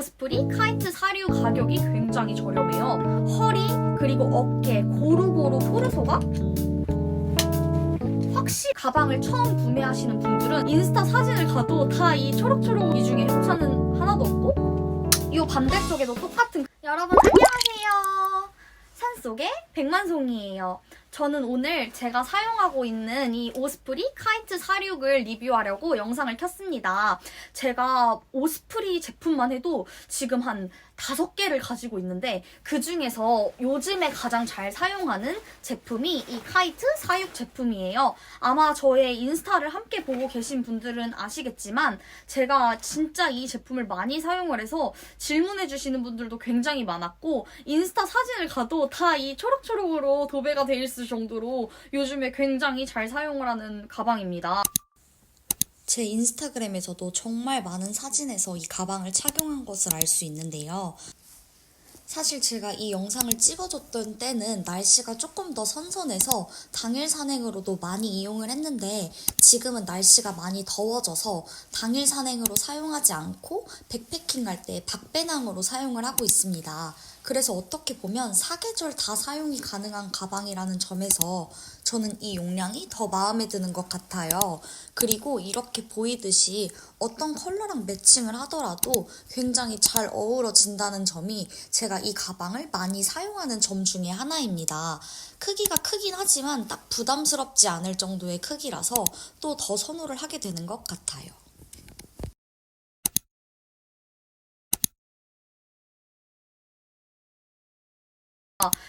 오스프리 카이트 사류 가격이 굉장히 저렴해요. 허리 그리고 어깨 고루고루 토르소가 확실히 가방을 처음 구매하시는 분들은 인스타 사진을 가도 다 이 초록초록 이 중에 협찬은 하나도 없고 이 반대쪽에도 똑같은 여러분 안녕하세요. 산속의 백만송이에요. 저는 오늘 제가 사용하고 있는 이 오스프리 카이트 46을 리뷰하려고 영상을 켰습니다. 제가 오스프리 제품만 해도 지금 한 다섯 개를 가지고 있는데 그 중에서 요즘에 가장 잘 사용하는 제품이 이 카이트 46 제품이에요. 아마 저의 인스타를 함께 보고 계신 분들은 아시겠지만 제가 진짜 이 제품을 많이 사용을 해서 질문해 주시는 분들도 굉장히 많았고 인스타 사진을 가도 다 이 초록초록으로 도배가 돼 있을 정도로 요즘에 굉장히 잘 사용을 하는 가방입니다. 제 인스타그램에서도 정말 많은 사진에서 이 가방을 착용한 것을 알 수 있는데요. 사실 제가 이 영상을 찍어줬던 때는 날씨가 조금 더 선선해서 당일 산행으로도 많이 이용을 했는데 지금은 날씨가 많이 더워져서 당일 산행으로 사용하지 않고 백패킹 갈 때 박배낭으로 사용을 하고 있습니다. 그래서 어떻게 보면 사계절 다 사용이 가능한 가방이라는 점에서 저는 이 용량이 더 마음에 드는 것 같아요. 그리고 이렇게 보이듯이 어떤 컬러랑 매칭을 하더라도 굉장히 잘 어우러진다는 점이 제가 이 가방을 많이 사용하는 점 중에 하나입니다. 크기가 크긴 하지만 딱 부담스럽지 않을 정도의 크기라서 또 더 선호를 하게 되는 것 같아요.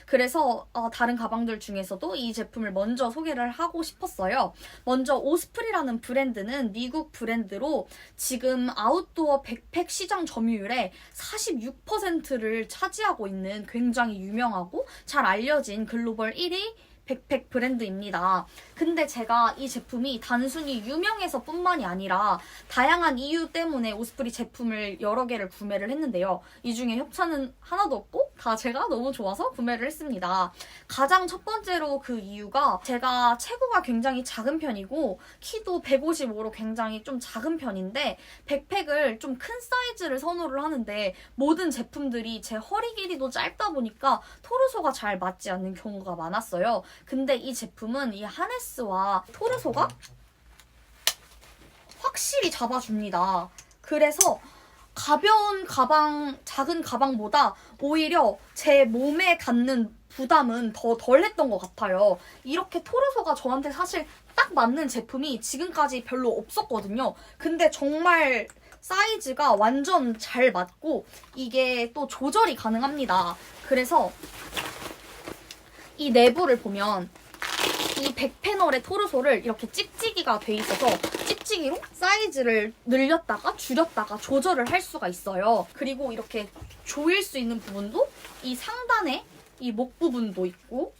그래서 어, 다른 가방들 중에서도 이 제품을 먼저 소개를 하고 싶었어요. 먼저 오스프리라는 브랜드는 미국 브랜드로 지금 아웃도어 백팩 시장 점유율의 46%를 차지하고 있는 굉장히 유명하고 잘 알려진 글로벌 1위 백팩 브랜드입니다. 근데 제가 이 제품이 단순히 유명해서 뿐만이 아니라 다양한 이유 때문에 오스프리 제품을 여러 개를 구매를 했는데요. 이 중에 협찬은 하나도 없고 다 제가 너무 좋아서 구매를 했습니다. 가장 첫 번째로 그 이유가 제가 체구가 굉장히 작은 편이고 키도 155로 굉장히 좀 작은 편인데 백팩을 좀 큰 사이즈를 선호를 하는데 모든 제품들이 제 허리 길이도 짧다 보니까 토르소가 잘 맞지 않는 경우가 많았어요. 근데 이 제품은 이 하네스와 토르소가 확실히 잡아줍니다. 그래서 가벼운 가방, 작은 가방보다 오히려 제 몸에 닿는 부담은 더 덜했던 것 같아요. 이렇게 토르소가 저한테 사실 딱 맞는 제품이 지금까지 별로 없었거든요. 근데 정말 사이즈가 완전 잘 맞고 이게 또 조절이 가능합니다. 그래서 이 내부를 보면 이 백패널의 토르소를 이렇게 찍찍이가 돼 있어서 찍찍이로 사이즈를 늘렸다가 줄였다가 조절을 할 수가 있어요. 그리고 이렇게 조일 수 있는 부분도 이 상단에 이 목 부분도 있고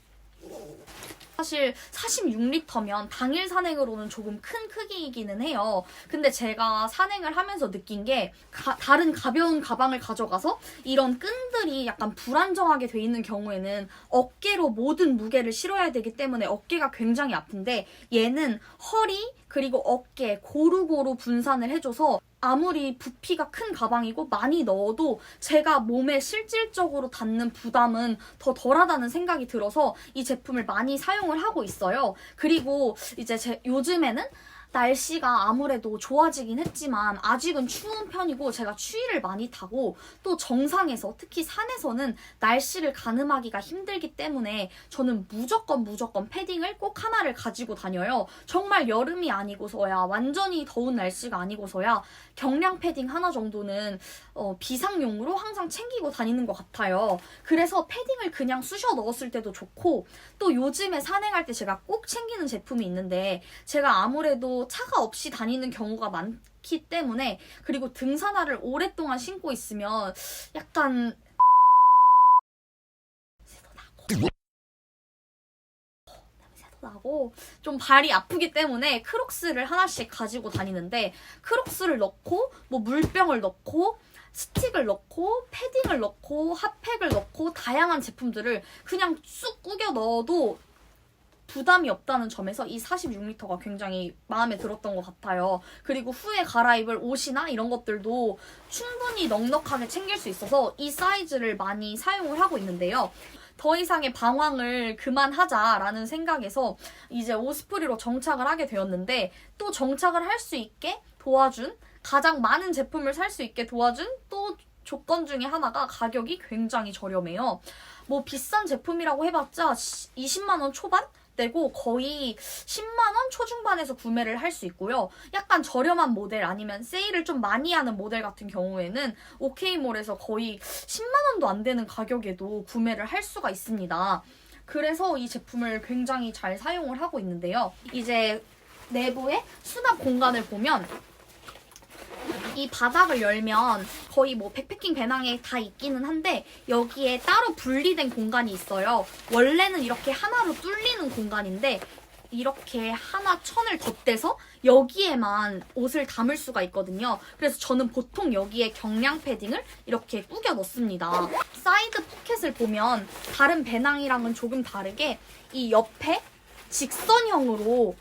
사실 46리터면 당일 산행으로는 조금 큰 크기이기는 해요. 근데 제가 산행을 하면서 느낀 게 가- 다른 가벼운 가방을 가져가서 이런 끈들이 약간 불안정하게 돼 있는 경우에는 어깨로 모든 무게를 실어야 되기 때문에 어깨가 굉장히 아픈데 얘는 허리 그리고 어깨 고루고루 분산을 해줘서 아무리 부피가 큰 가방이고 많이 넣어도 제가 몸에 실질적으로 닿는 부담은 더 덜하다는 생각이 들어서 이 제품을 많이 사용을 하고 있어요. 그리고 이제 제 요즘에는 날씨가 아무래도 좋아지긴 했지만 아직은 추운 편이고 제가 추위를 많이 타고 또 정상에서 특히 산에서는 날씨를 가늠하기가 힘들기 때문에 저는 무조건 무조건 패딩을 꼭 하나를 가지고 다녀요. 정말 여름이 아니고서야 완전히 더운 날씨가 아니고서야 경량 패딩 하나 정도는 어, 비상용으로 항상 챙기고 다니는 것 같아요. 그래서 패딩을 그냥 쑤셔 넣었을 때도 좋고 또 요즘에 산행할 때 제가 꼭 챙기는 제품이 있는데 제가 아무래도 차가 없이 다니는 경우가 많기 때문에 그리고 등산화를 오랫동안 신고 있으면 약간 나고. 좀 발이 아프기 때문에 크록스를 하나씩 가지고 다니는데 크록스를 넣고 뭐 물병을 넣고 스틱을 넣고 패딩을 넣고 핫팩을 넣고 다양한 제품들을 그냥 쑥 꾸겨 넣어도 부담이 없다는 점에서 이 46리터가 굉장히 마음에 들었던 것 같아요. 그리고 후에 갈아입을 옷이나 이런 것들도 충분히 넉넉하게 챙길 수 있어서 이 사이즈를 많이 사용을 하고 있는데요. 더 이상의 방황을 그만하자라는 생각에서 이제 오스프리로 정착을 하게 되었는데 또 정착을 할 수 있게 도와준 가장 많은 제품을 살 수 있게 도와준 또 조건 중에 하나가 가격이 굉장히 저렴해요. 뭐 비싼 제품이라고 해봤자 20만원 초반? 되고 거의 10만원 초중반에서 구매를 할 수 있고요. 약간 저렴한 모델 아니면 세일을 좀 많이 하는 모델 같은 경우에는 오케이몰에서 거의 10만원도 안 되는 가격에도 구매를 할 수가 있습니다. 그래서 이 제품을 굉장히 잘 사용을 하고 있는데요. 이제 내부의 수납 공간을 보면 이 바닥을 열면 거의 뭐 백패킹 배낭에 다 있기는 한데 여기에 따로 분리된 공간이 있어요. 원래는 이렇게 하나로 뚫리는 공간인데 이렇게 하나 천을 덧대서 여기에만 옷을 담을 수가 있거든요. 그래서 저는 보통 여기에 경량 패딩을 이렇게 꾸겨 넣습니다. 사이드 포켓을 보면 다른 배낭이랑은 조금 다르게 이 옆에 직선형으로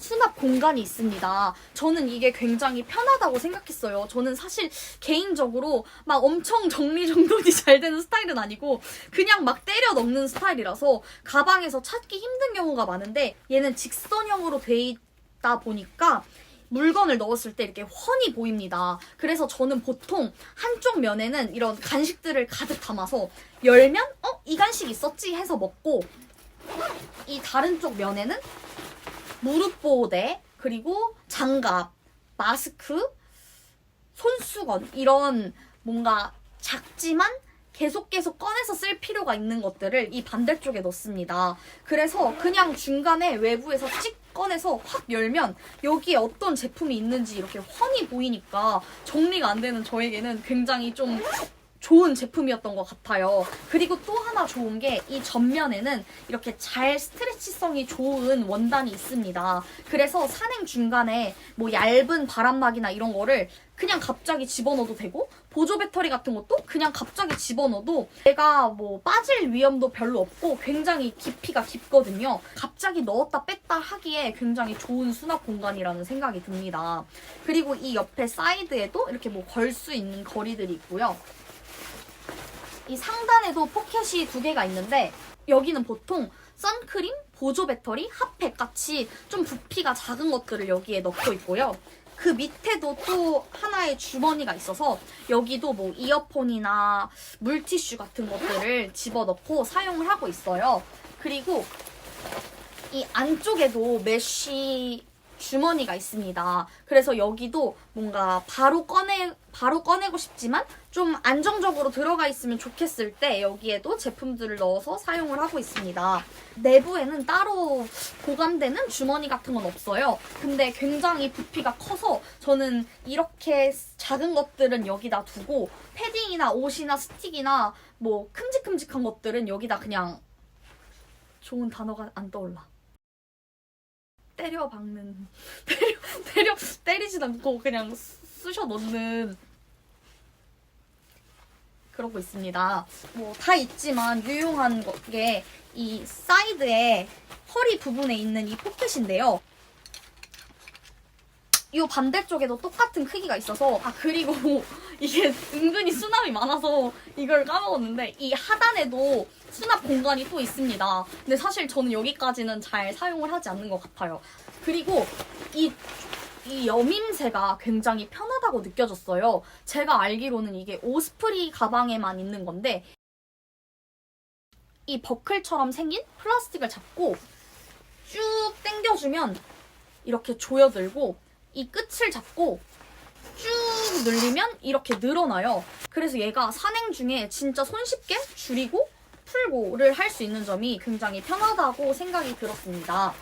수납 공간이 있습니다. 저는 이게 굉장히 편하다고 생각했어요. 저는 사실 개인적으로 막 엄청 정리정돈이 잘 되는 스타일은 아니고 그냥 막 때려 넣는 스타일이라서 가방에서 찾기 힘든 경우가 많은데 얘는 직선형으로 돼 있다 보니까 물건을 넣었을 때 이렇게 훤히 보입니다. 그래서 저는 보통 한쪽 면에는 이런 간식들을 가득 담아서 열면 어? 이 간식 있었지? 해서 먹고 이 다른 쪽 면에는 무릎 보호대, 그리고 장갑, 마스크, 손수건 이런 뭔가 작지만 계속 계속 꺼내서 쓸 필요가 있는 것들을 이 반대쪽에 넣습니다. 그래서 그냥 중간에 외부에서 찍 꺼내서 확 열면 여기에 어떤 제품이 있는지 이렇게 훤히 보이니까 정리가 안 되는 저에게는 굉장히 좀 좋은 제품이었던 것 같아요. 그리고 또 하나 좋은 게 이 전면에는 이렇게 잘 스트레치성이 좋은 원단이 있습니다. 그래서 산행 중간에 뭐 얇은 바람막이나 이런 거를 그냥 갑자기 집어넣어도 되고 보조 배터리 같은 것도 그냥 갑자기 집어넣어도 얘가 뭐 빠질 위험도 별로 없고 굉장히 깊이가 깊거든요. 갑자기 넣었다 뺐다 하기에 굉장히 좋은 수납 공간이라는 생각이 듭니다. 그리고 이 옆에 사이드에도 이렇게 뭐 걸 수 있는 거리들이 있고요. 이 상단에도 포켓이 두 개가 있는데 여기는 보통 선크림, 보조 배터리, 핫팩 같이 좀 부피가 작은 것들을 여기에 넣고 있고요. 그 밑에도 또 하나의 주머니가 있어서 여기도 뭐 이어폰이나 물티슈 같은 것들을 집어넣고 사용을 하고 있어요. 그리고 이 안쪽에도 메쉬 주머니가 있습니다. 그래서 여기도 뭔가 바로 꺼내 바로 꺼내고 싶지만 좀 안정적으로 들어가 있으면 좋겠을 때 여기에도 제품들을 넣어서 사용을 하고 있습니다. 내부에는 따로 보관되는 주머니 같은 건 없어요. 근데 굉장히 부피가 커서 저는 이렇게 작은 것들은 여기다 두고 패딩이나 옷이나 스틱이나 뭐 큼직큼직한 것들은 여기다 그냥 좋은 단어가 안 떠올라. 때려 박는 때려 때려 때리진 않고 그냥 쑤셔 넣는 그러고 있습니다. 뭐 다 있지만 유용한 게 이 사이드에 허리 부분에 있는 이 포켓인데요. 이 반대쪽에도 똑같은 크기가 있어서 아 그리고 이게 은근히 수납이 많아서 이걸 까먹었는데 이 하단에도 수납 공간이 또 있습니다. 근데 사실 저는 여기까지는 잘 사용을 하지 않는 것 같아요. 그리고 이, 이 여밈새가 굉장히 편하다고 느껴졌어요. 제가 알기로는 이게 오스프리 가방에만 있는 건데 이 버클처럼 생긴 플라스틱을 잡고 쭉 당겨주면 이렇게 조여들고 이 끝을 잡고 쭉 늘리면 이렇게 늘어나요. 그래서 얘가 산행 중에 진짜 손쉽게 줄이고 풀고를 할 수 있는 점이 굉장히 편하다고 생각이 들었습니다.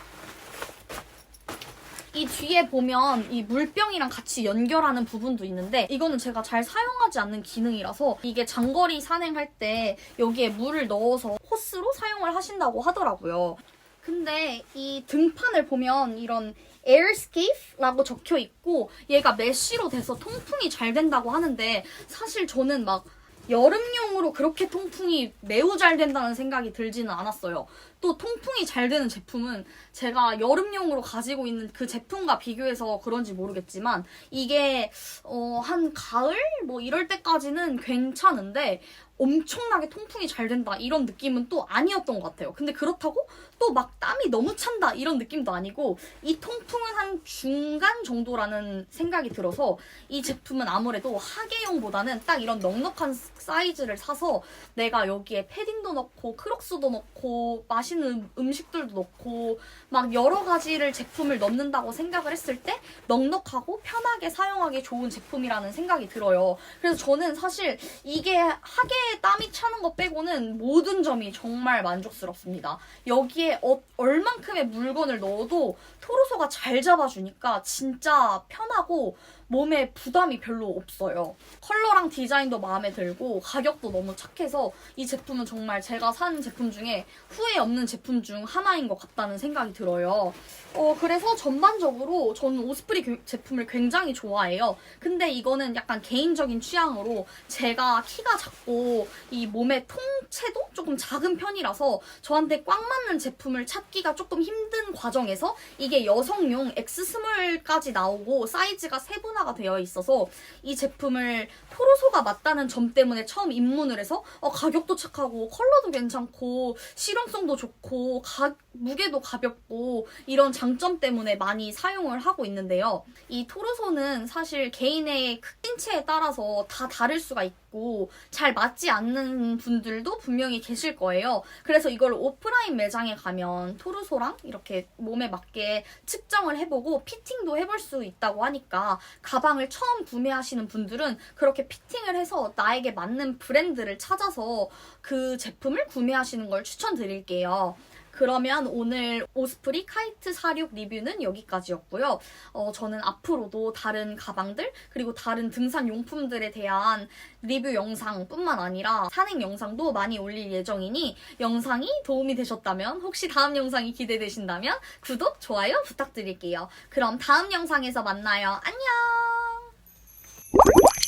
이 뒤에 보면 이 물병이랑 같이 연결하는 부분도 있는데 이거는 제가 잘 사용하지 않는 기능이라서 이게 장거리 산행할 때 여기에 물을 넣어서 호스로 사용을 하신다고 하더라고요. 근데 이 등판을 보면 이런 에어스케이프라고 적혀 있고 얘가 메쉬로 돼서 통풍이 잘 된다고 하는데 사실 저는 막 여름용으로 그렇게 통풍이 매우 잘 된다는 생각이 들지는 않았어요. 또 통풍이 잘 되는 제품은 제가 여름용으로 가지고 있는 그 제품과 비교해서 그런지 모르겠지만 이게 어, 한 가을 뭐 이럴 때까지는 괜찮은데 엄청나게 통풍이 잘 된다 이런 느낌은 또 아니었던 것 같아요. 근데 그렇다고 또 막 땀이 너무 찬다 이런 느낌도 아니고 이 통풍은 한 중간 정도라는 생각이 들어서 이 제품은 아무래도 하계용보다는 딱 이런 넉넉한 사이즈를 사서 내가 여기에 패딩도 넣고 크록스도 넣고 맛있는 음식들도 넣고 막 여러 가지를 제품을 넣는다고 생각을 했을 때 넉넉하고 편하게 사용하기 좋은 제품이라는 생각이 들어요. 그래서 저는 사실 이게 하계에 땀이 차는 것 빼고는 모든 점이 정말 만족스럽습니다. 여기에 어- 얼만큼의 물건을 넣어도 토르소가 잘 잡아주니까 진짜 편하고 몸에 부담이 별로 없어요. 컬러랑 디자인도 마음에 들고 가격도 너무 착해서 이 제품은 정말 제가 산 제품 중에 후회 없는 제품 중 하나인 것 같다는 생각이 들어요. 어, 그래서 전반적으로 저는 오스프리 교- 제품을 굉장히 좋아해요. 근데 이거는 약간 개인적인 취향으로 제가 키가 작고 이 몸의 통체도 조금 작은 편이라서 저한테 꽉 맞는 제품을 찾기가 조금 힘든 과정에서 이게 여성용 X 스몰까지 나오고 사이즈가 세분 화가 되어 있어서 이 제품을 토로소가 맞다는 점 때문에 처음 입문을 해서 어, 가격도 착하고 컬러도 괜찮고 실용성도 좋고 가- 무게도 가볍고 이런 장점 때문에 많이 사용을 하고 있는데요. 이 토르소는 사실 개인의 크긴체에 따라서 다 다를 수가 있고 잘 맞지 않는 분들도 분명히 계실 거예요. 그래서 이걸 오프라인 매장에 가면 토르소랑 이렇게 몸에 맞게 측정을 해보고 피팅도 해볼 수 있다고 하니까 가방을 처음 구매하시는 분들은 그렇게 피팅을 해서 나에게 맞는 브랜드를 찾아서 그 제품을 구매하시는 걸 추천드릴게요. 그러면 오늘 오스프리 카이트 46 리뷰는 여기까지였고요. 어, 저는 앞으로도 다른 가방들 그리고 다른 등산 용품들에 대한 리뷰 영상뿐만 아니라 산행 영상도 많이 올릴 예정이니 영상이 도움이 되셨다면 혹시 다음 영상이 기대되신다면 구독, 좋아요 부탁드릴게요. 그럼 다음 영상에서 만나요.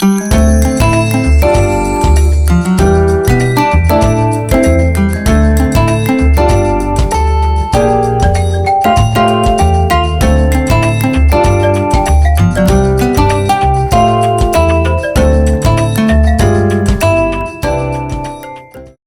안녕!